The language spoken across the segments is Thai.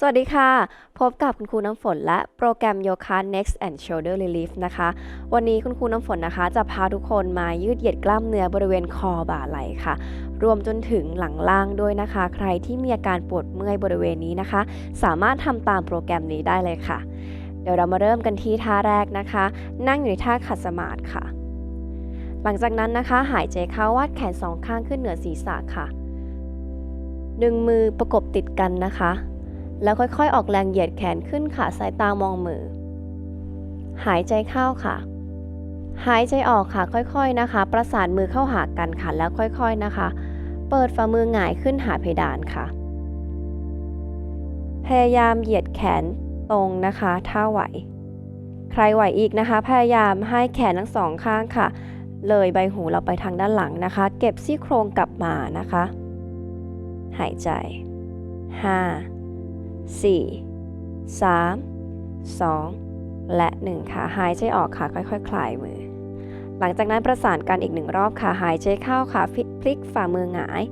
สวัสดีค่ะ พบกับคุณครูน้ำฝนและโปรแกรมโยคะ Next and Shoulder Relief นะคะ วันนี้คุณครูน้ำฝนนะคะ จะพาทุกคนมายืดเหยียดกล้ามเนื้อบริเวณคอบ่าไหล่ค่ะ รวมจนถึงหลังล่างด้วยนะคะ ใครที่มีอาการปวดเมื่อยบริเวณนี้นะคะ สามารถทำตามโปรแกรมนี้ได้เลยค่ะ เดี๋ยวเรามาเริ่มกันที่ท่าแรกนะคะ นั่งอยู่ในท่าขัดสมาธิค่ะ หลังจากนั้นนะคะ หายใจเข้าวาดแขนสองข้างขึ้นเหนือศีรษะค่ะ ดึงมือประกบติดกันนะคะ แล้วค่อยๆ ออกแรงเหยียดแขนขึ้นค่ะ สายตามองมือ หายใจเข้าค่ะ หายใจออกค่ะ ค่อยๆนะคะ ประสานมือเข้าหากันค่ะ แล้วค่อยๆนะคะ เปิดฝ่ามือหงายขึ้นหาเพดานค่ะ พยายามเหยียดแขนตรงนะคะ ถ้าไหว ใครไหวอีกนะคะ พยายามให้แขนทั้งสองข้างค่ะ เลยใบหูเราไปทางด้านหลังนะคะ เก็บซี่โครงกลับมานะคะ หายใจ 5 4 3 2 และ 1 ค่ะ หายใจออกค่ะ ค่อยๆ คลายมือ หลังจากนั้นประสานกันอีกหนึ่งรอบค่ะ หายใจเข้าค่ะ พลิกฝ่ามือหงาย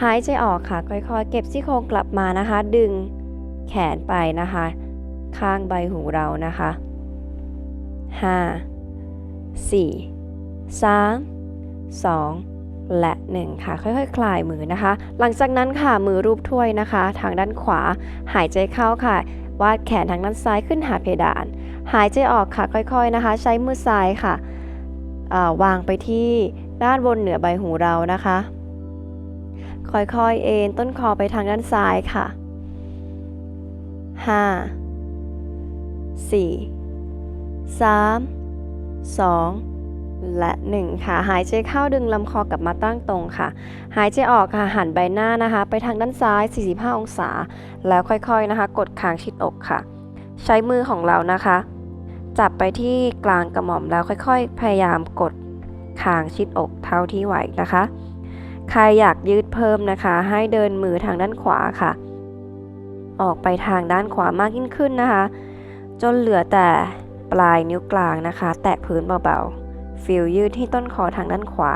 หายใจออกค่ะ ค่อยๆ เก็บซี่โครงกลับมานะคะ ดึงแขนไปนะคะ ข้างใบหูเรานะคะ 5 4 3 2 และ1ค่ะค่อยๆ คลายมือนะคะ หลังจากนั้นค่ะมือรูปถ้วยนะคะ ทางด้านขวา หายใจเข้าค่ะ วาดแขนทางด้านซ้ายขึ้นหาเพดาน หายใจออกค่ะค่อยๆนะคะ ใช้มือซ้ายค่ะวางไปที่ด้านบนเหนือใบหูเรานะคะ ค่อยๆ เอ็นต้นคอไปทางด้านซ้ายค่ะ 5 4 3 2 และ1ค่ะหายใจเข้าดึงลำคอกลับมาตั้งตรงค่ะ หายใจออกค่ะหันใบหน้านะคะ ไปทางด้านซ้าย 45 องศา แล้วค่อยๆนะคะ กดคางชิดอกค่ะ ใช้มือของเรานะคะ จับไปที่กลางกระหม่อมแล้วค่อยๆ พยายามกดคางชิดอกเท่าที่ไหวนะคะ ใครอยากยืดเพิ่มนะคะ ให้เดินมือทางด้านขวาค่ะ ออกไปทางด้านขวามากยิ่งขึ้นนะคะ จนเหลือแต่ปลายนิ้วกลางนะคะ แตะพื้นเบาๆ ฟิลยืดที่ต้นคอทางด้านขวา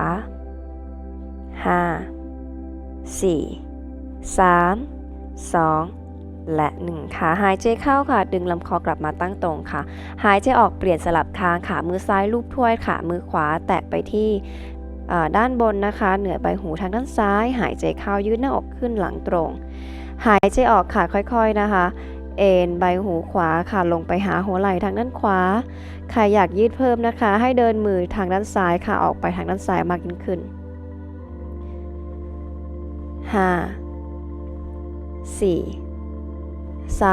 5 4 3 2 และ 1 ค่ะ หายใจเข้าค่ะ ดึงลำคอกลับมาตั้งตรงค่ะ หายใจออกเปลี่ยนสลับคางค่ะ มือซ้ายลูบถ้วยค่ะ มือขวาแตะไปที่ด้านบนนะคะ เหนือใบหูทางด้านซ้าย หายใจเข้ายืดหน้าอกขึ้นหลังตรง หายใจออกค่ะค่อยๆนะคะ เอ็นใบหูขวาค่ะลงไปหาหัวไหล่ทางด้านขวา ใครอยากยืดเพิ่มนะคะ ให้เดินมือทางด้านซ้ายค่ะออกไปทางด้านซ้ายมากยิ่งขึ้น 5 4 3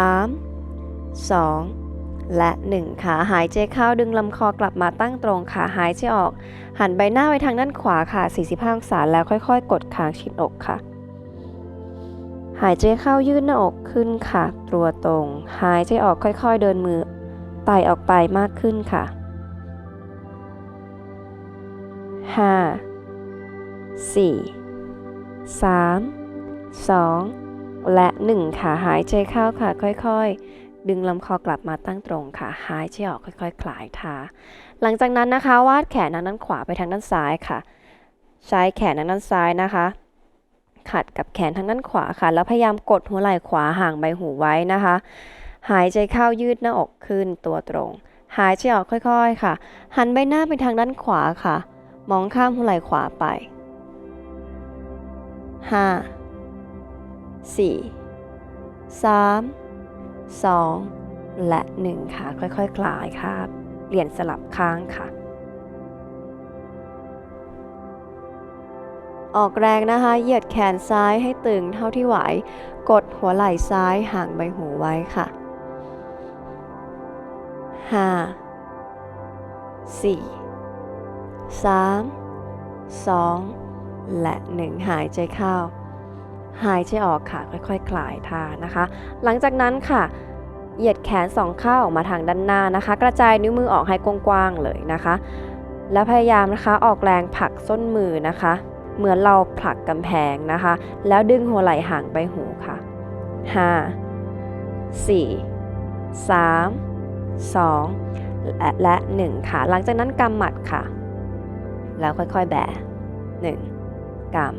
2 และ 1 ค่ะ หายใจเข้าดึงลำคอกลับมาตั้งตรงค่ะ หายใจออก หันใบหน้าไปทางด้านขวาค่ะ 45 องศาแล้วค่อย ๆ กดคางชิดอกค่ะ หายใจเข้ายืดหน้าอกขึ้นค่ะ ตัวตรง หายใจออกค่อยๆเดินมือไต่ออกไปมากขึ้นค่ะ 5 4 3 2 และ 1 ค่ะ หายใจเข้าค่ะ ค่อยๆ ดึงลำคอกลับมาตั้งตรงค่ะ หายใจออกค่อยๆ คลายท่าหลังจากนั้นนะคะ วาดแขนทางด้านขวาไปทางด้านซ้ายค่ะ ใช้แขนทางด้านซ้ายนะคะ ขัดกับแขนทางด้านขวาค่ะ แล้วพยายามกดหัวไหล่ขวาห่างใบหูไว้นะคะ หายใจเข้ายืดหน้าอกขึ้นตัวตรง หายใจออกค่อยๆค่ะ หันใบหน้าไปทางด้านขวาค่ะ มองข้ามหัวไหล่ขวาไป 5 4 3 2 และ 1 ค่ะ ค่อยๆคคลายค่ะ เปลี่ยนสลับข้างค่ะ ออกแรงนะคะ เหยียดแขนซ้ายให้ตึงเท่าที่ไหว กดหัวไหล่ซ้ายห่างใบหูไว้ค่ะ5 4 3 2และ1หายใจเข้า หายใจออกค่ะ ค่อยๆคคลายท่านะคะ หลังจากนั้นค่ะเหยียดแขนสองข้างออกมาทางด้านหน้านะคะ กระจายนิ้วมือออกให้กว้างๆเลยนะคะ แล้วพยายามนะคะออกแรงผลักส้นมือนะคะ เหมือนเราผลักกำแพงนะคะ แล้วดึงหัวไหล่ห่างไปหูค่ะ 5 4 3 2 และและ 1 ค่ะ หลังจากนั้นกำหมัดค่ะ แล้วค่อยๆแบะ1กำ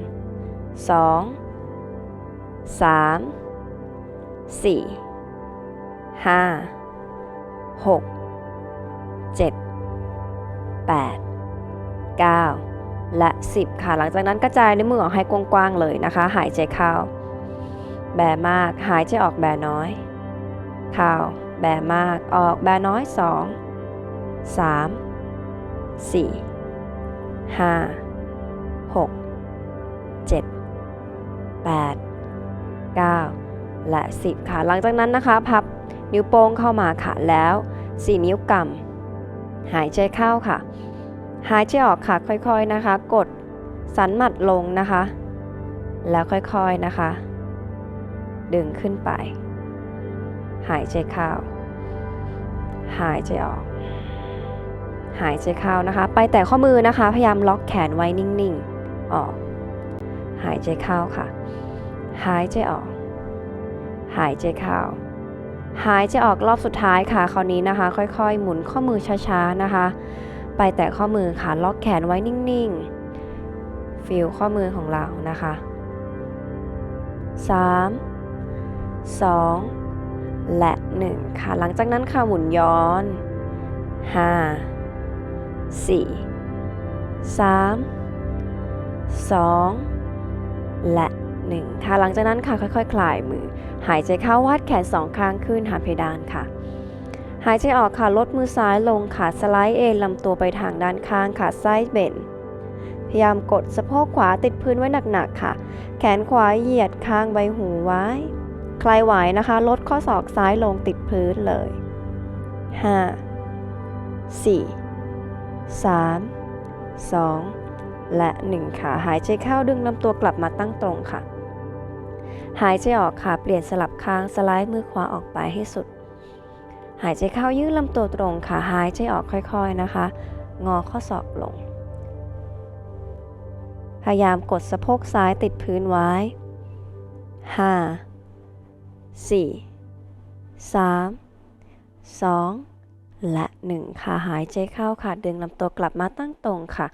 2 3สี่ห้าหกเจ็ด และสิบค่ะ หลังจากนั้นกระจายนิ้วมือออกให้กว้างๆเลยนะคะ หายใจเข้า แบมาก หายใจออกแบน้อยเข้าแบมาก ออกแบน้อยสองสามสี่ห้าหกเจ็ดแปดเก้าและสิบค่ะ หลังจากนั้นนะคะ พับนิ้วโป้งเข้ามาค่ะ แล้วสี่นิ้วกำหายใจเข้าค่ะ หายใจออกค่ะค่อยๆนะคะ กดสันหมัดลงนะคะ แล้วค่อยๆนะคะ ดึงขึ้นไป หายใจเข้า หายใจออก หายใจเข้านะคะ ไปแต่ข้อมือนะคะ พยายามล็อกแขนไว้นิ่งๆ ออก หายใจเข้าค่ะ หายใจออก หายใจเข้า หายใจออกรอบสุดท้ายค่ะ คราวนี้นะคะ ค่อยๆ หมุนข้อมือช้าๆนะคะ ไปแต่ข้อมือค่ะล็อกแขนไว้นิ่งๆฟีลข้อมือของเรานะคะ 3 2 และ 1 ค่ะ หลังจากนั้นค่ะหมุนย้อน 5 4 3 2 และ 1 ค่ะ หลังจากนั้นค่ะค่อยๆ คลายมือ หายใจเข้าวาดแขนสองข้างขึ้นหาเพดานค่ะ หายใจออกค่ะลดมือซ้ายลงค่ะสไลด์เอนลำตัวไปทางด้านข้างค่ะไซด์เบนพยายามกดสะโพกขวาติดพื้นไว้หนักๆค่ะ แขนขวาเหยียดข้างใบหูไว้ ใครไหวนะคะ ลดข้อศอกซ้ายลงติดพื้นเลย 5 4 3 2 และ 1 ค่ะ หายใจเข้าดึงลำตัวกลับมาตั้งตรงค่ะ หายใจออกค่ะ เปลี่ยนสลับข้างสไลด์มือขวาออกไปให้สุด หายใจเข้ายืดลำตัวตรงค่ะหายใจออกค่อยๆนะคะ งอข้อศอกลง พยายามกดสะโพกซ้ายติดพื้นไว้ 5 4 3 2และ 1 ค่ะ หายใจเข้าค่ะดึงลำตัวกลับมาตั้งตรงค่ะ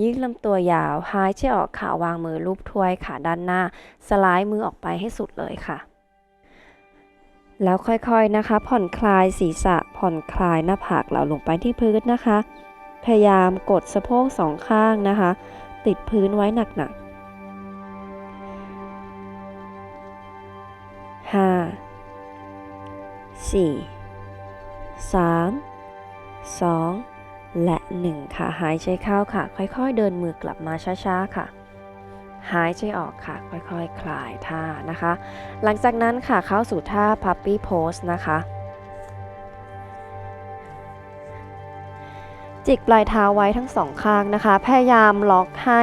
ยืดลำตัวยาว หายใจออกค่ะวางมือลูบถ้วยค่ะด้านหน้า สไลด์มือออกไปให้สุดเลยค่ะ แล้วค่อยๆนะคะ ผ่อนคลายศีรษะ ผ่อนคลายหน้าผากเราลงไปที่พื้นนะคะ พยายามกดสะโพกสองข้างนะคะ ติดพื้นไว้หนักๆห้าสี่สามสองและหนึ่งค่ะ หายใจเข้าค่ะ ค่อยๆ เดินมือกลับมาช้าๆ ค่ะ หายใจออกค่ะ ค่อยๆคคลายท่านะคะ หลังจากนั้นค่ะเข้าสู่ท่า puppy pose นะคะ จิกปลายเท้าไว้ทั้งสองข้างนะคะ พยายามล็อกให้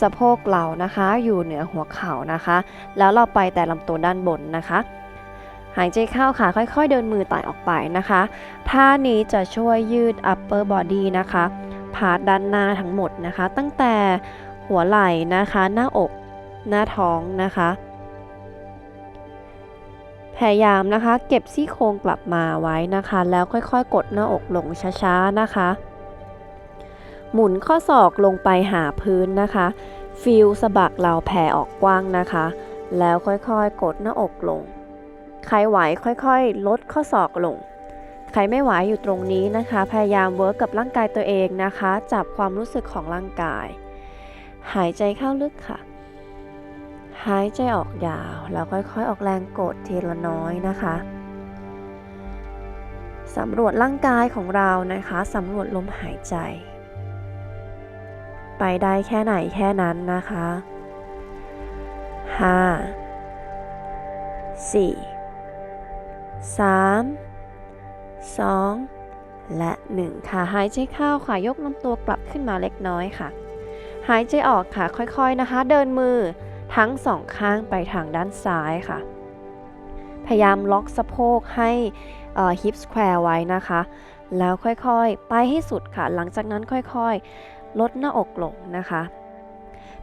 สะโพกเรานะคะ อยู่เหนือหัวเข่านะคะ แล้วเราไปแต่ลำตัวด้านบนนะคะ หายใจเข้าค่ะ ค่อยๆ เดินมือไต่ออกไปนะคะ ท่านี้จะช่วยยืด upper body นะคะ พาร์ทด้านหน้าทั้งหมดนะคะ ตั้งแต่ หัวไหล่นะคะ หน้าอก หน้าท้องนะคะ พยายามนะคะ เก็บซี่โครงกลับมาไว้นะคะ แล้วค่อยๆ กดหน้าอกลงช้าๆนะคะ หมุนข้อศอกลงไปหาพื้นนะคะ ฟิลสะบักเราแผ่ออกกว้างนะคะ แล้วค่อยๆ กดหน้าอกลง ใครไหวค่อยๆ ลดข้อศอกลงใครไม่ไหวอยู่ตรงนี้นะคะ พยายามเวิร์กกับร่างกายตัวเองนะคะ จับความรู้สึกของร่างกาย หายใจเข้าลึกค่ะ หายใจออกยาว แล้วค่อยๆ ออกแรงกดทีละน้อยนะคะสำรวจร่างกายของเรานะคะสำรวจลมหายใจ ไปได้แค่ไหนแค่นั้นนะคะ5 4 3 2และ 1 ค่ะ หายใจเข้าค่ะ ยกลำตัวกลับขึ้นมาเล็กน้อยค่ะ หายใจออกค่ะค่อยๆนะคะ เดินมือทั้งสองข้างไปทางด้านซ้ายค่ะ พยายามล็อกสะโพกให้ฮิปสแควร์ไว้นะคะ แล้วค่อยๆ ไปให้สุดค่ะ หลังจากนั้นค่อยๆ ลดหน้าอกลงนะคะ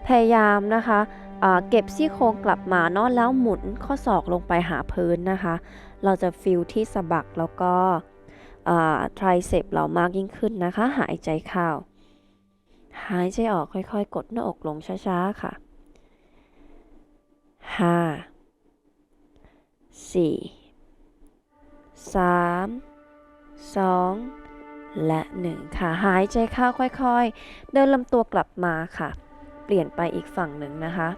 พยายามนะคะเเก็บซี่โครงกลับมาเนอะแล้วหมุนข้อศอกลงไปหาพื้นนะคะ เราจะฟิลที่สะบักแล้วก็ทริเซปเรามากยิ่งขึ้นนะคะ หายใจเข้า หายใจออกค่อยๆ กดหน้าอกลงช้าๆ ค่ะห้าสี่สามสองและหนึ่งค่ะ หายใจเข้าค่อยๆ เดินลำตัวกลับมาค่ะ เปลี่ยนไปอีกฝั่งหนึ่งนะคะ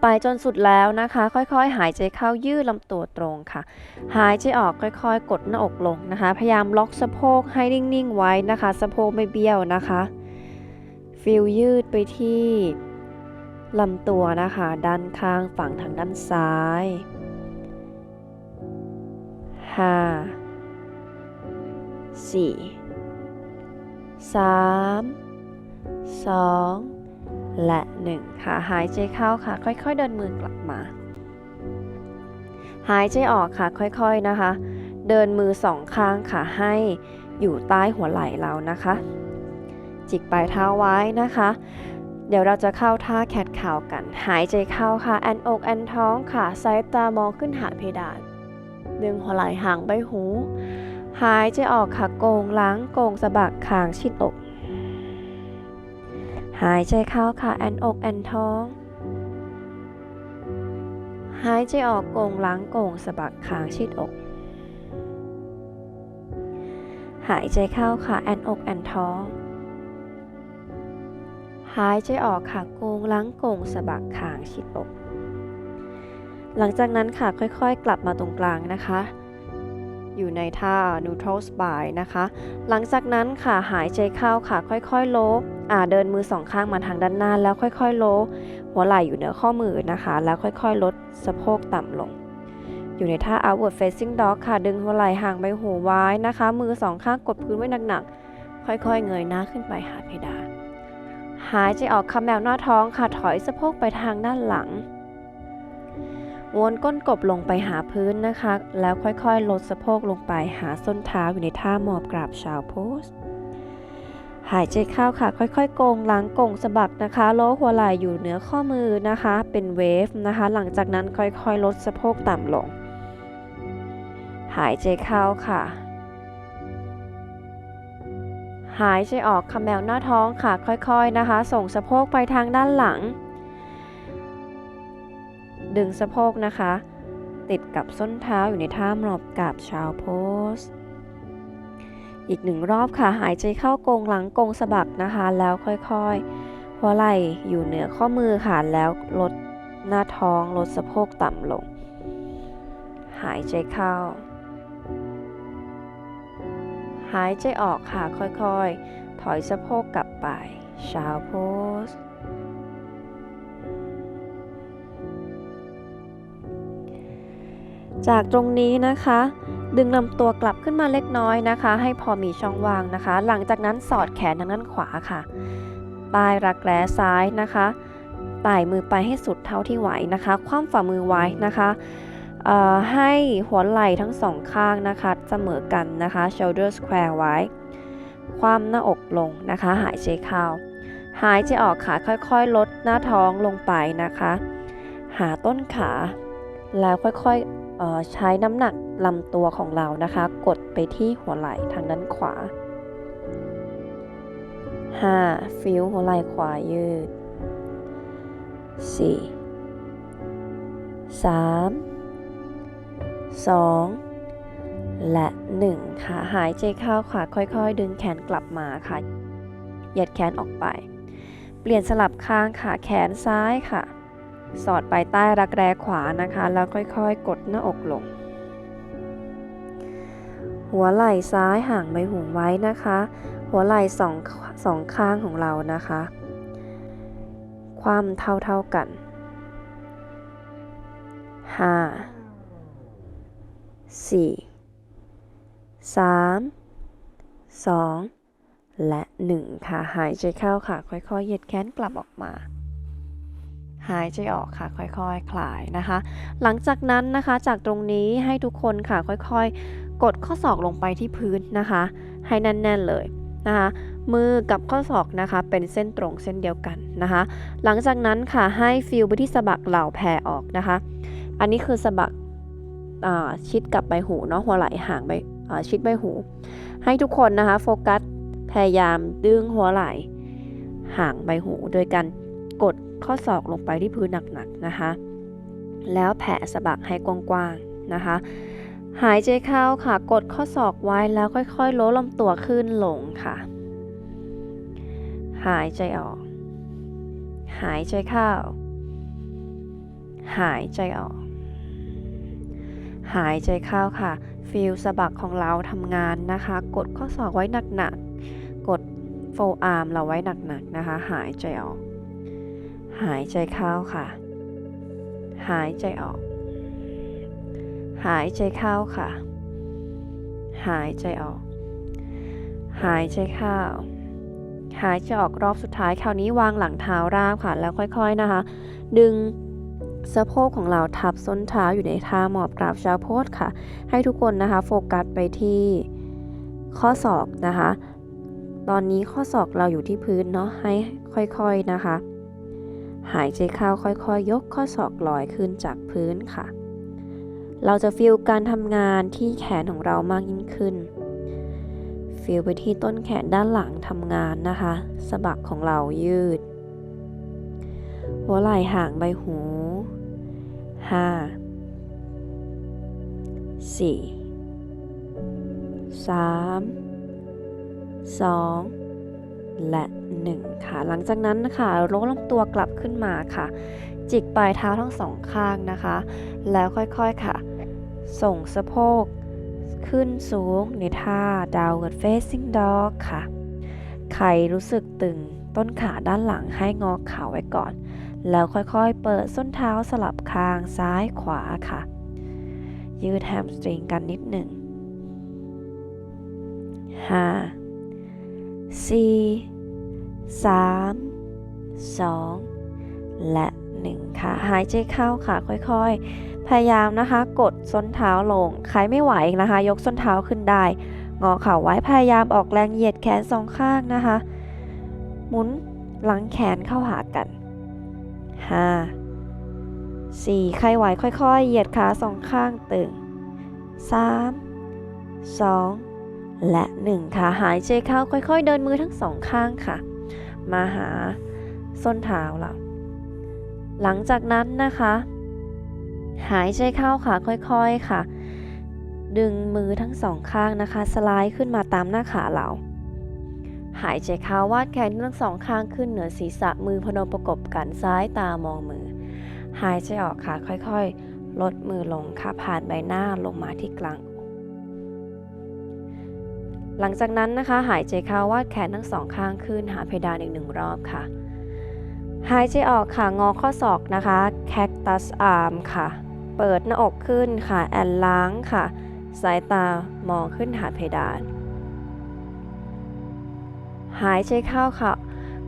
ไปจนสุดแล้วนะคะ ค่อยๆ หายใจเข้ายืดลำตัวตรงค่ะ หายใจออกค่อยๆ กดหน้าอกลงนะคะ พยายามล็อกสะโพกให้นิ่งๆไว้นะคะ สะโพกไม่เบี้ยวนะคะฟิลยืดไปที่ลำตัวนะคะ ด้านข้างฝั่งทางด้านซ้ายห้าสี่สามสอง และหนึ่งค่ะ หายใจเข้าค่ะ ค่อยๆ เดินมือกลับมา หายใจออกค่ะ ค่อยๆนะคะ เดินมือสองข้างค่ะ ให้อยู่ใต้หัวไหล่เรานะคะ จิกปลายเท้าไว้นะคะ เดี๋ยวเราจะเข้าท่าแคทข่าวกัน หายใจเข้าค่ะ แอนอกแอนท้องค่ะ สายตามองขึ้นหาเพดาน ดึงหัวไหล่ห่างใบหู หายใจออกค่ะ โกงหล้างโกงสะบักคางชิดอก หายใจเข้าค่ะแอนอกแอนท้อง หายใจออกโกงหล้างโกงสะบักคางชิดอก หายใจเข้าค่ะแอนอกแอนท้อง หายใจออกค่ะโกงหล้างโกงสะบักคางชิดอก หลังจากนั้นค่ะค่อยๆ กลับมาตรงกลางนะคะ อยู่ในท่า neutral spine นะคะ หลังจากนั้นค่ะหายใจเข้าค่ะค่อยๆโลอ่าเดินมือสองข้างมาทางด้านหน้า แล้วค่อยๆโลหัวไหล่อยู่เหนือข้อมือนะคะ แล้วค่อยๆ ลดสะโพกต่ำลง อยู่ในท่า outward facing dog ค่ะ ดึงหัวไหล่ห่างใบหูไว้นะคะ มือสองข้างกดพื้นไว้หนักๆ ค่อยๆ เงยหน้าขึ้นไปหาเพดาน หายใจออกคำแมวหน้าท้องค่ะ ถอยสะโพกไปทางด้านหลัง วนก้นกบลงไปหาพื้นนะคะ แล้วค่อยๆ ลดสะโพกลงไปหาส้นเท้าอยู่ในท่าหมอบกราบชาวโพสหายใจเข้าค่ะ ค่อยๆโกงหลังโกงสะบักนะคะโลหัวไหล่อยู่เหนือข้อมือนะคะ เป็นเวฟนะคะ หลังจากนั้นค่อยๆ ลดสะโพกต่ำลง หายใจเข้าค่ะ หายใจออกคำแมวหน้าท้องค่ะ ค่อยๆนะคะ ส่งสะโพกไปทางด้านหลัง ดึงสะโพกนะคะ ติดกับส้นเท้าอยู่ในท่าหมอบกราบชาวโพส อีกหนึ่งรอบค่ะ หายใจเข้ากงหลังกงสะบักนะคะ แล้วค่อยๆหัวไหล่อยู่เหนือข้อมือค่ะ แล้วลดหน้าท้องลดสะโพกต่ำลง หายใจเข้า หายใจออกค่ะ ค่อยๆ ถอยสะโพกกลับไป ชาวโพส จากตรงนี้นะคะ ดึงลำตัวกลับขึ้นมาเล็กน้อยนะคะ ให้พอมีช่องว่างนะคะ หลังจากนั้นสอดแขนทางด้านขวาค่ะใต้รักแร้ซ้ายนะคะไต่มือไปให้สุดเท่าที่ไหวนะคะ คว่ำฝ่ามือไว้นะคะให้หัวไหล่ทั้งสองข้างนะคะ เสมอกันนะคะ shoulder square ไว้ คว่ำหน้าอกลงนะคะ หายใจเข้า หายใจออกค่ะค่อยๆ ลดหน้าท้องลงไปนะคะ หาต้นขา แล้วค่อยๆ ใช้น้ำหนักลำตัวของเรานะคะ กดไปที่หัวไหล่ทางด้านขวา 5. ฟิลหัวไหล่ขวายืด 4 3 2และ 1 ค่ะ หายใจเข้าค่ะ ค่อยๆ ดึงแขนกลับมาค่ะ เหยียดแขนออกไป เปลี่ยนสลับข้างค่ะ แขนซ้ายค่ะ สอดไปใต้รักแร้ขวานะคะ แล้วค่อยๆ กดหน้าอกลง หัวไหล่ซ้ายห่างใบหูไว้นะคะ หัวไหล่สองสองข้างของเรานะคะ ความเท่าเท่าๆกันห้าสี่สามสองและหนึ่งค่ะ หายใจเข้าค่ะ ค่อยๆ เหยียดแขนกลับออกมา หายใจออกค่ะค่อยๆคลายนะคะ หลังจากนั้นนะคะจากตรงนี้ให้ทุกคนค่ะค่อยๆ กดข้อศอกลงไปที่พื้นนะคะ ให้แน่นๆเลยนะคะมือกับข้อศอกนะคะ เป็นเส้นตรงเส้นเดียวกันนะคะ หลังจากนั้นค่ะให้ฟิลไปที่สะบักเหล่าแผ่ออกนะคะ อันนี้คือสะบักชิดกับใบหูเนาะหัวไหล่ห่างใบชิดใบหู ให้ทุกคนนะคะโฟกัสพยายามดึงหัวไหล่ห่างใบหูโดยการกด ข้อศอกลงไปที่พื้นหนักๆนะคะ แล้วแผ่สะบักให้กว้างๆนะคะ หายใจเข้าค่ะ กดข้อศอกไว้แล้วค่อยๆลดลำตัวขึ้นลงค่ะ หายใจออก หายใจเข้า หายใจออก หายใจเข้าค่ะฟิลสะบักของเราทำงานนะคะ กดข้อศอกไว้หนักๆ กดโฟอาร์มเราไว้หนักๆนะคะ หายใจออก หายใจเข้าค่ะ หายใจออก หายใจเข้าค่ะ หายใจออก หายใจเข้า หายใจออกรอบสุดท้ายคราวนี้วางหลังเท้าราบค่ะ แล้วค่อยๆนะคะ ดึงสะโพกของเราทับส้นเท้าอยู่ในท่าหมอบกราบชาโพสค่ะ ให้ทุกคนนะคะโฟกัสไปที่ข้อศอกนะคะ ตอนนี้ข้อศอกเราอยู่ที่พื้นเนาะให้ค่อยๆนะคะ หายใจเข้าค่อยๆยกข้อศอกลอยขึ้นจากพื้นค่ะ เราจะฟีลการทำงานที่แขนของเรามากยิ่งขึ้น ฟีลไปที่ต้นแขนด้านหลังทำงานนะคะสะบักของเรายืด หัวไหล่ห่างใบหูห้าสี่สามสอง และหนึ่งค่ะ หลังจากนั้นนะคะโลดลำตัวกลับขึ้นมาค่ะ จิกปลายเท้าทั้งสองข้างนะคะ แล้วค่อยๆค่ะ ส่งสะโพกขึ้นสูงในท่า downward facing dog ค่ะใครรู้สึกตึงต้นขาด้านหลังให้งอเข่าไว้ก่อน แล้วค่อยๆ เปิดส้นเท้าสลับข้างซ้ายขวาค่ะ ยืดแฮมสตริงกันนิดหนึ่งห้าสี่สามสองและหนึ่งค่ะ หายใจเข้าค่ะค่อยๆ พยายามนะคะ กดส้นเท้าลง ใครไม่ไหวนะคะ ยกส้นเท้าขึ้นได้ งอเข่าไว้พยายามออกแรงเหยียดแขนสองข้างนะคะ หมุนหลังแขนเข้าหากันห้าสี่ใครไหวค่อยๆ เหยียดขาสองข้างตึงสามสอง และหนึ่งค่ะหายใจเข้าค่อยๆ เดินมือทั้งสองข้างค่ะ มาหาส้นเท้าเราหลังจากนั้นนะคะ หายใจเข้าค่ะค่อยๆค่ะ ดึงมือทั้งสองข้างนะคะ สไลด์ขึ้นมาตามหน้าขาเรา หายใจเข้าวาดแขนทั้งสองข้างขึ้นเหนือศีรษะมือพนมประกบกันซ้ายตามองมือ หายใจออกค่ะค่อยๆ ลดมือลงค่ะผ่านใบหน้าลงมาที่กลาง หลังจากนั้นนะคะ หายใจเข้าวาดแขนทั้งสองข้างขึ้นหาเพดานอีกหนึ่งรอบค่ะ หายใจออกค่ะงอข้อศอกนะคะแคคตัสอาร์มค่ะ เปิดหน้าอกขึ้นค่ะ แอนล้างค่ะ สายตามองขึ้นหาเพดาน หายใจเข้าค่ะ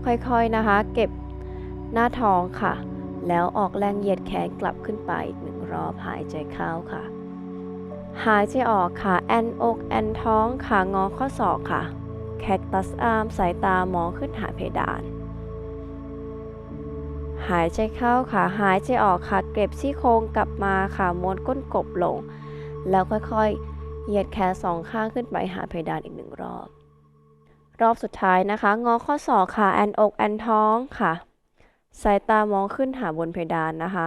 ค่อยๆนะคะ เก็บหน้าท้องค่ะ แล้วออกแรงเหยียดแขนกลับขึ้นไปอีกหนึ่งรอบหายใจเข้าค่ะ หายใจออกค่ะ แอนอกแอนท้องค่ะ งอข้อศอกค่ะ แคคตัสอาร์มสายตามองขึ้นหาเพดาน หายใจเข้าค่ะ หายใจออกค่ะ เก็บซี่โครงกลับมาค่ะม้วนก้นกบลง แล้วค่อยๆ เหยียดแขนสองข้างขึ้นไปหาเพดานอีกหนึ่งรอบ รอบสุดท้ายนะคะ งอข้อศอกค่ะ แอนอกแอนท้องค่ะ สายตามองขึ้นหาบนเพดานนะคะ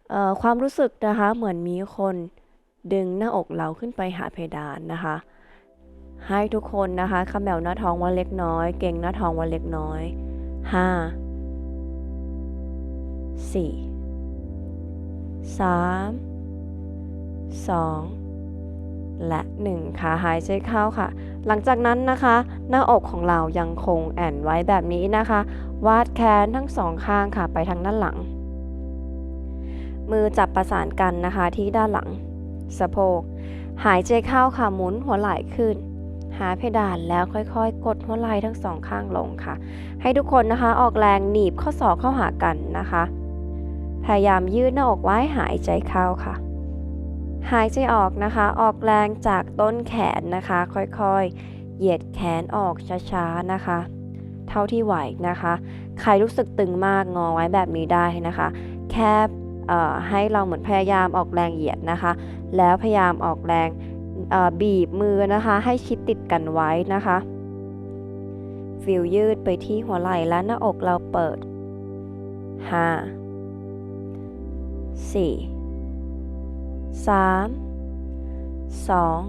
เอ่อ ความรู้สึกนะคะเหมือนมีคนดึงหน้าอกเราขึ้นไปหาเพดานนะคะ ให้ทุกคนนะคะคำแมวหน้าท้องวันเล็กน้อย เก่งหน้าท้องวันเล็กน้อยห้าสี่สามสองและ 1 ค่ะ หายใจเข้าค่ะ หลังจากนั้นนะคะ หน้าอกของเรายังคงแอนไว้แบบนี้นะคะ วาดแขนทั้งสองข้างค่ะ ไปทางด้านหลัง มือจับประสานกันนะคะที่ด้านหลัง สะโพก หายใจเข้าค่ะหมุนหัวไหล่ขึ้น หาเพดานแล้วค่อยๆ กดหัวไหล่ทั้งสองข้างลงค่ะ ให้ทุกคนนะคะออกแรงหนีบข้อศอกเข้าหากันนะคะ พยายามยืดหน้าอกไว้หายใจเข้าค่ะ หายใจออกนะคะ ออกแรงจากต้นแขนนะคะ ค่อยๆ เหยียดแขนออกช้าๆนะคะ เท่าที่ไหวนะคะ ใครรู้สึกตึงมากงอไว้แบบนี้ได้นะคะ แค่ ให้เราเหมือนพยายามออกแรงเหยียดนะคะ แล้วพยายามออกแรงบีบมือนะคะ ให้ชิดติดกันไว้นะคะฟิลยืดไปที่หัวไหล่และหน้าอกเราเปิดห้าสี่สามสอง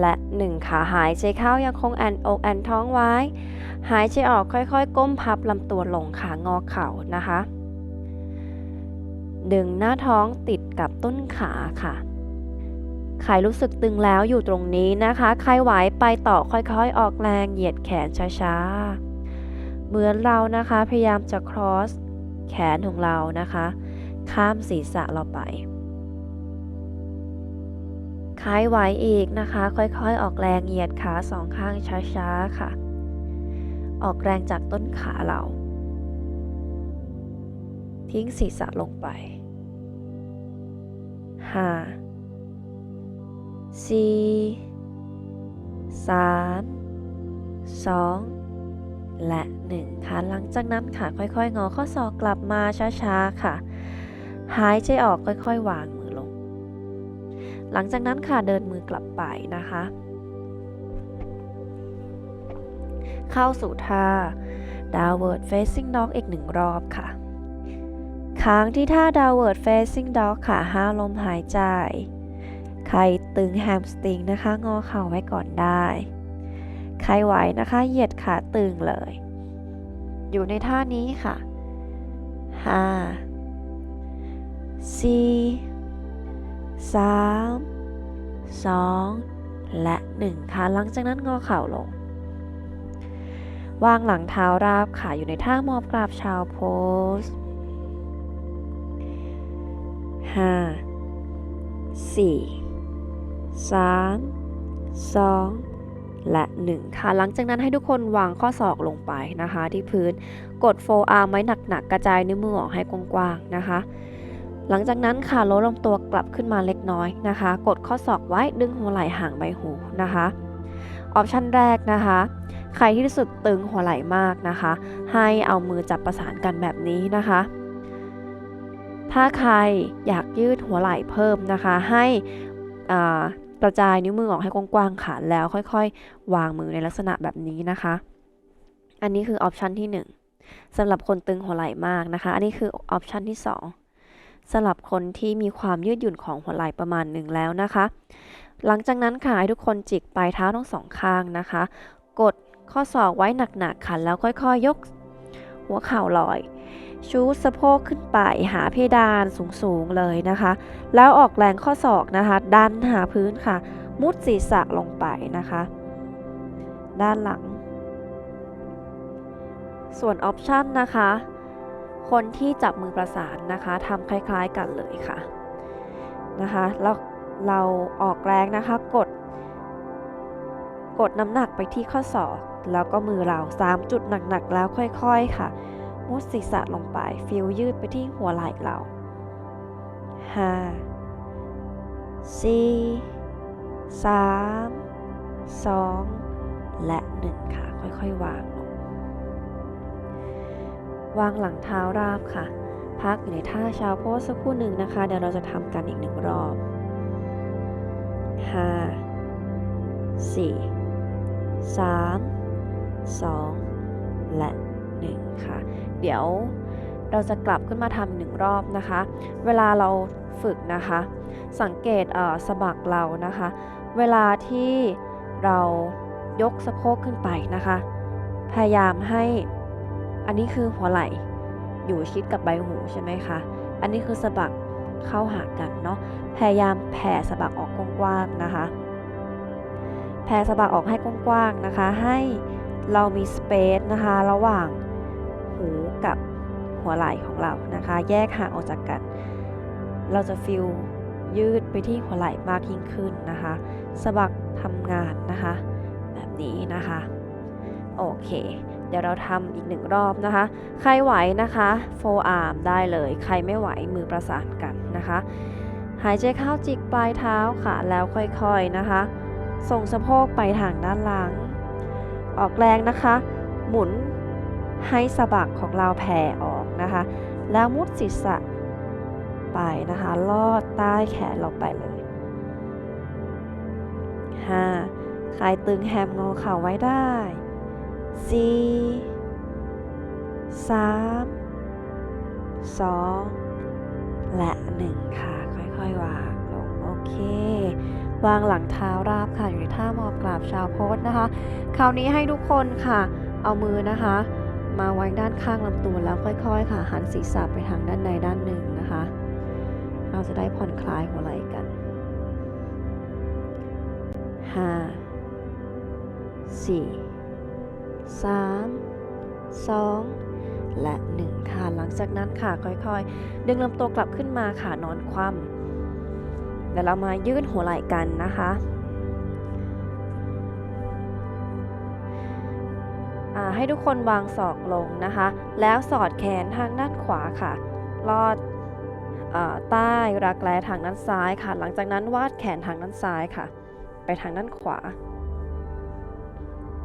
และหนึ่งค่ะ หายใจเข้ายังคงแอนอกแอนท้องไว้ หายใจออกค่อยๆ ก้มพับลำตัวลงขางอเข่านะคะ ดึงหน้าท้องติดกับต้นขาค่ะใครรู้สึกตึงแล้วอยู่ตรงนี้นะคะใครไหวไปต่อค่อยๆ ออกแรงเหยียดแขนช้าๆ เหมือนเรานะคะพยายามจะ cross แขนของเรานะคะ ข้ามศีรษะเราไปคลายไหวอีกนะคะ ค่อยๆ ออกแรงเหยียดขาสองข้างช้าๆ ค่ะ ออกแรงจากต้นขาเรา ทิ้งศีรษะลงไป ห้าสี่สามสองและหนึ่งค่ะหลังจากนั้นค่ะค่อยๆ งอข้อศอกกลับมาช้าๆค่ะ หายใจออกค่อยๆ วางมือลง หลังจากนั้นค่ะเดินมือกลับไปนะคะ เข้าสู่ท่า downward facing dog อีกหนึ่งรอบค่ะ ค้างที่ท่า downward facing dog ค่ะห้าลมหายใจ ใครตึงแฮมสตริงนะคะ งอเข่าไว้ก่อนได้ ใครไหวนะคะ เหยียดขาตึงเลย อยู่ในท่านี้ค่ะห้าสี่สามสองและหนึ่งค่ะ หลังจากนั้นงอเข่าลง วางหลังเท้าราบค่ะ อยู่ในท่ามอบกราบชาวโพส ห้าสี่สามสองและหนึ่งค่ะ หลังจากนั้นให้ทุกคนวางข้อศอกลงไปนะคะ ที่พื้นกดโฟอาร์ไว้หนักๆ กระจายนิ้วมือออกให้กว้างๆนะคะ หลังจากนั้นค่ะลดลงตัวกลับขึ้นมาเล็กน้อยนะคะ กดข้อศอกไว้ดึงหัวไหล่ห่างใบหูนะคะออปชันแรกนะคะ ใครที่รู้สึกตึงหัวไหล่มากนะคะ ให้เอามือจับประสานกันแบบนี้นะคะ ถ้าใครอยากยืดหัวไหล่เพิ่มนะคะ ให้กระจายนิ้วมือออกให้กว้างๆค่ะแล้วค่อยๆ วางมือในลักษณะแบบนี้นะคะ อันนี้คือออปชันที่ 1สำหรับคนตึงหัวไหล่มากนะคะ อันนี้คือออปชันที่ 2สำหรับคนที่มีความยืดหยุ่นของหัวไหล่ประมาณหนึ่งแล้วนะคะ หลังจากนั้นค่ะให้ทุกคนจิกปลายเท้าทั้งสองข้างนะคะ กดข้อศอกไว้หนักๆค่ะแล้วค่อยๆยกหัวเข่าลอย ชูสะโพกขึ้นไปหาเพดานสูงๆเลยนะคะ แล้วออกแรงข้อศอกนะคะ ดันหาพื้นค่ะ มุดศีรษะลงไปนะคะ ด้านหลัง ส่วนออปชันนะคะ คนที่จับมือประสานนะคะทำคล้ายๆกันเลยค่ะนะคะแล้วเราออกแรงนะคะกด กดน้ำหนักไปที่ข้อศอก แล้วก็มือเรา 3 จุดหนักๆแล้วค่อย ๆค่ะ มุดศีรษะลงไปฟิลยืดไปที่หัวไหล่เรา5 4 3 2และ1ค่ะ ค่อยๆ วางลงวางหลังเท้าราบค่ะ พักอยู่ในท่าชาวโพสสักครู่หนึ่งนะคะ เดี๋ยวเราจะทำกันอีกหนึ่งรอบ5 4 3 2และ1ค่ะ เดี๋ยวเราจะกลับขึ้นมาทำหนึ่งรอบนะคะ เวลาเราฝึกนะคะ สังเกตสะบักเรานะคะ เวลาที่เรายกสะโพกขึ้นไปนะคะ พยายามให้อันนี้คือหัวไหล่อยู่ชิดกับใบหูใช่ไหมคะ อันนี้คือสะบักเข้าหากันเนาะ พยายามแผ่สะบักออกกว้างๆนะคะ แผ่สะบักออกให้กว้างๆนะคะ ให้เรามีสเปซนะคะ ระหว่าง กับหัวไหล่ของเรานะคะ แยกห่างออกจากกัน เราจะฟิลยืดไปที่หัวไหล่มากยิ่งขึ้นนะคะสะบักทำงานนะคะ แบบนี้นะคะ โอเค เดี๋ยวเราทำอีกหนึ่งรอบนะคะ ใครไหวนะคะโฟอาร์มได้เลย ใครไม่ไหวมือประสานกันนะคะ หายใจเข้าจิกปลายเท้าค่ะ แล้วค่อยๆนะคะ ส่งสะโพกไปทางด้านหลัง ออกแรงนะคะ หมุน ให้สะบักของเราแผ่ออกนะคะ แล้วมุดศีรษะไปนะคะ ลอดใต้แขนเราไปเลย 5. ใครตึงแฮมงอเข่าไว้ได้ 4 3สองและหนึ่งค่ะ ค่อยๆวางลง โอเค วางหลังเท้าราบค่ะ อยู่ในท่าหมอบกราบชาวโพสนะคะ คราวนี้ให้ทุกคนค่ะ เอามือนะคะ มาไว้ด้านข้างลำตัวแล้วค่อยๆ ค่ะ หันศีรษะไปทางด้านในด้านหนึ่งนะคะ เราจะได้ผ่อนคลายหัวไหล่กันห้าสี่สามสองและหนึ่งค่ะ หลังจากนั้นค่ะ ค่อยๆ ดึงลำตัวกลับขึ้นมาค่ะ นอนคว่ำเดี๋ยวเรามายืดหัวไหล่กันนะคะ ให้ทุกคนวางศอกลงนะคะ แล้วสอดแขนทางด้านขวาค่ะ ลอดอใต้รักแร้ทางด้านซ้ายค่ะ หลังจากนั้นวาดแขนทางด้านซ้ายค่ะ ไปทางด้านขวา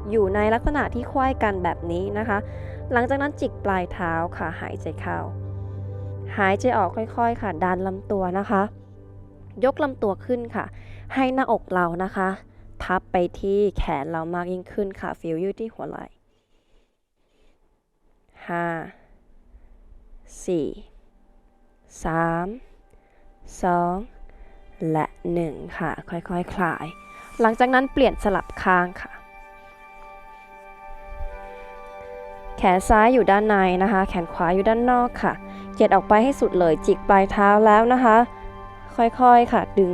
อยู่ในลักษณะที่ควายกันแบบนี้นะคะ หลังจากนั้นจิกปลายเท้าค่ะ หายใจเข้า หายใจออกค่อยๆ ค่ะ ดันลำตัวนะคะ ยกลำตัวขึ้นค่ะ ให้หน้าอกเรานะคะทับไปที่แขนเรามากยิ่งขึ้นค่ะ ฟิลยืดที่หัวไหล่ ห้าสี่สามสองและหนึ่งค่ะ ค่อยๆคคลาย หลังจากนั้นเปลี่ยนสลับข้างค่ะ แขนซ้ายอยู่ด้านในนะคะ แขนขวาอยู่ด้านนอกค่ะเหยียดออกไปให้สุดเลย จิกปลายเท้าแล้วนะคะ ค่อยๆค่ะ ดึง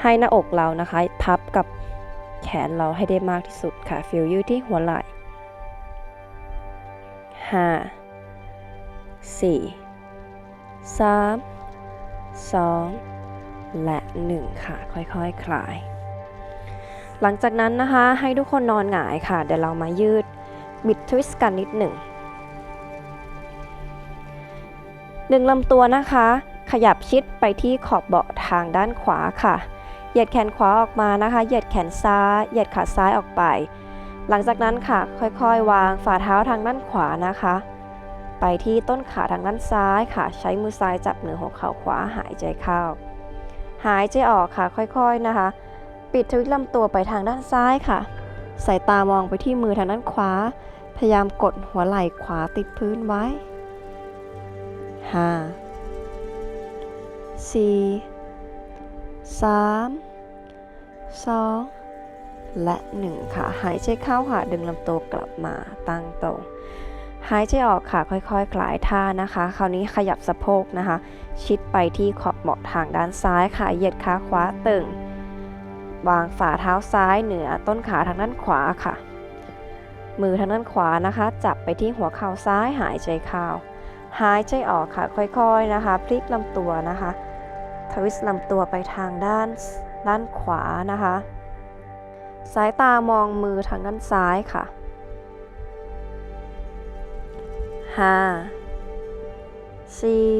ให้หน้าอกเรานะคะทับกับแขนเราให้ได้มากที่สุดค่ะ ฟิลยืดที่หัวไหล่ ห้าสี่สามสองและหนึ่งค่ะ ค่อยๆคคลาย หลังจากนั้นนะคะให้ทุกคนนอนหงายค่ะ เดี๋ยวเรามายืดบิดทวิสต์กันนิดหนึ่งดึงลำตัวนะคะ ขยับชิดไปที่ขอบเบาะทางด้านขวาค่ะ เหยียดแขนขวาออกมานะคะ เหยียดแขนซ้าย เหยียดขาซ้ายออกไป หลังจากนั้นค่ะค่อยๆ วางฝ่าเท้าทางด้านขวานะคะ ไปที่ต้นขาทางด้านซ้ายค่ะ ใช้มือซ้ายจับเหนือหัวเข่าขวาหายใจเข้า หายใจออกค่ะค่อยๆนะคะ ปิดทวิตลำตัวไปทางด้านซ้ายค่ะ สายตามองไปที่มือทางด้านขวา พยายามกดหัวไหล่ขวาติดพื้นไว้ห้าสี่สามสอง และหนึ่งค่ะ หายใจเข้าค่ะ ดึงลำตัวกลับมาตั้งตรง หายใจออกค่ะ ค่อยๆคคลายท่านะคะ คราวนี้ขยับสะโพกนะคะ ชิดไปที่ขอบเบาะทางด้านซ้ายค่ะ เหยียดขาขวาตึง วางฝ่าเท้าซ้ายเหนือต้นขาทางด้านขวาค่ะ มือทางด้านขวานะคะ จับไปที่หัวเข่าซ้ายหายใจเข้า หายใจออกค่ะ ค่อยๆนะคะ พลิกลำตัวนะคะ ทวิสต์ลำตัวไปทางด้านด้านขวานะคะ สายตามองมือทางด้านซ้ายค่ะ ห้า สี่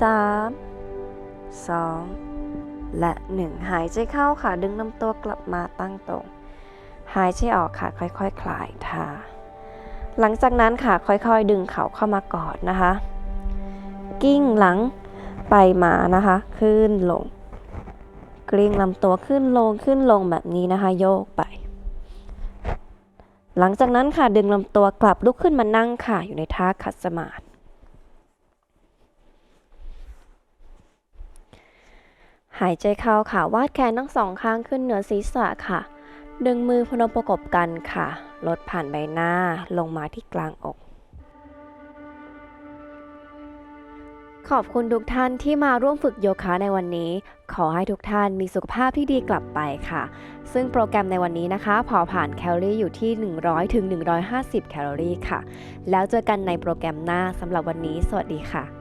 สาม สอง และหนึ่งหายใจเข้าค่ะดึงลำตัวกลับมาตั้งตรง หายใจออกค่ะค่อยๆคคลายท่าหลังจากนั้นค่ะค่อยๆ ดึงเข่าเข้ามากอดนะคะ กิ้งหลังไปมานะคะ ขึ้นลง กลิ้งลำตัวขึ้นลงขึ้นลงแบบนี้นะคะ โยกไป หลังจากนั้นค่ะดึงลำตัวกลับลุกขึ้นมานั่งค่ะ อยู่ในท่าคัดสมาธิหายใจเข้าค่ะ วาดแขนทั้งสองข้างขึ้นเหนือศีรษะค่ะ ดึงมือพนมประกบกันค่ะ ลดผ่านใบหน้าลงมาที่กลางอก ขอบคุณทุกท่านที่มาร่วมฝึกโยคะในวันนี้ ขอให้ทุกท่านมีสุขภาพที่ดีกลับไปค่ะ ซึ่งโปรแกรมในวันนี้นะคะพอผ่านแคลอรี่อยู่ที่ 100ถึง150 แคลอรี่ค่ะ แล้วเจอกันในโปรแกรมหน้าสำหรับวันนี้ สวัสดีค่ะ